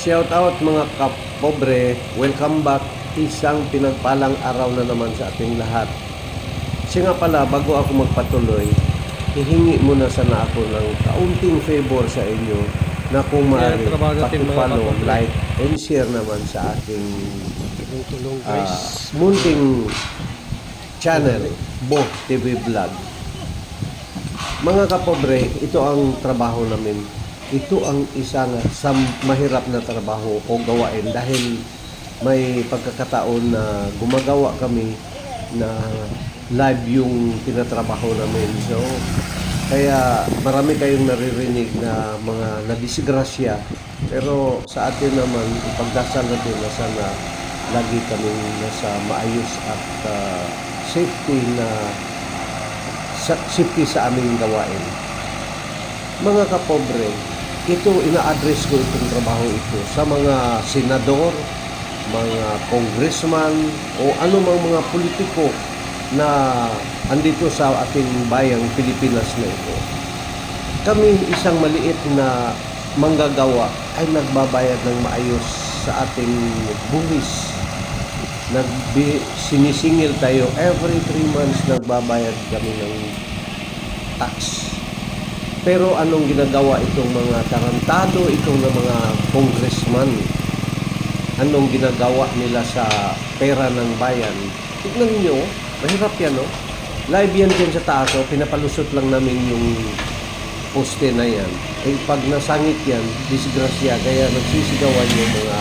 Shout out mga kapobre, welcome back. Isang pinagpalang araw na naman sa ating lahat. Siya nga pala, bago ako magpatuloy, hihingi muna sana ako ng kaunting favor sa inyo na kung maaari, kapobre. like, and share naman sa aking guys. munting channel, Bo TV Vlog. Mga kapobre, ito ang trabaho namin. Ito ang isang sa mahirap na trabaho o gawain dahil may pagkakataon na gumagawa kami na live yung tinatrabaho namin. So, kaya marami kayong naririnig na mga nadisgrasya. Pero sa atin naman, ipagdasal natin na sana lagi kami nasa maayos at ah, safety na sa, safety sa aming gawain. Mga kapobre, ito ina-address ko itong trabaho ito sa mga senador, mga congressman o anumang mga politiko na andito sa ating bayang Pilipinas na ito. Kami isang maliit na manggagawa ay nagbabayad ng maayos sa ating buwis. Nagbi, sinisingil tayo every 3 months nagbabayad kami ng tax. Pero anong ginagawa itong mga tarantado, itong mga congressman? Anong ginagawa nila sa pera ng bayan? Tignan niyo, mahirap yan, no? Live yan dyan sa taas, oh. pinapalusot lang namin yung poste na yan. Eh, pag nasangit yan, disgrasya, kaya nagsisigawan yung mga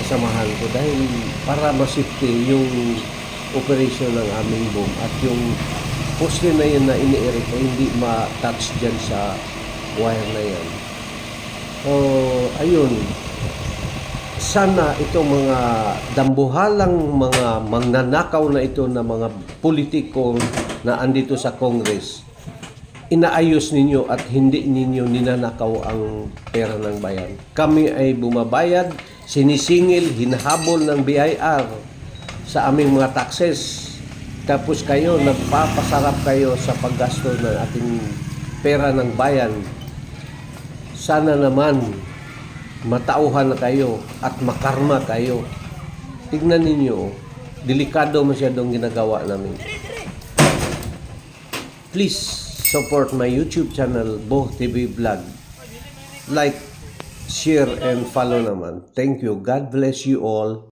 kasamahan ko dahil para masifte yung operation ng aming boom at yung poste na yan na ini-erect ay hindi ma-touch dyan sa wire na yan. So, ayun. Sana itong mga dambuhalang mga magnanakaw na ito na mga politiko na andito sa Congress, inaayos ninyo at hindi ninyo ninanakaw ang pera ng bayan. Kami ay bumabayad, sinisingil, hinahabol ng BIR sa aming mga taxes. Tapos kayo, nagpapasarap kayo sa paggasto ng ating pera ng bayan. Sana naman matauhan na kayo at makarma kayo. Tignan ninyo, delikado masyadong ginagawa namin. Please support my YouTube channel, Bo TV Vlog. Like, share, and follow naman. Thank you. God bless you all.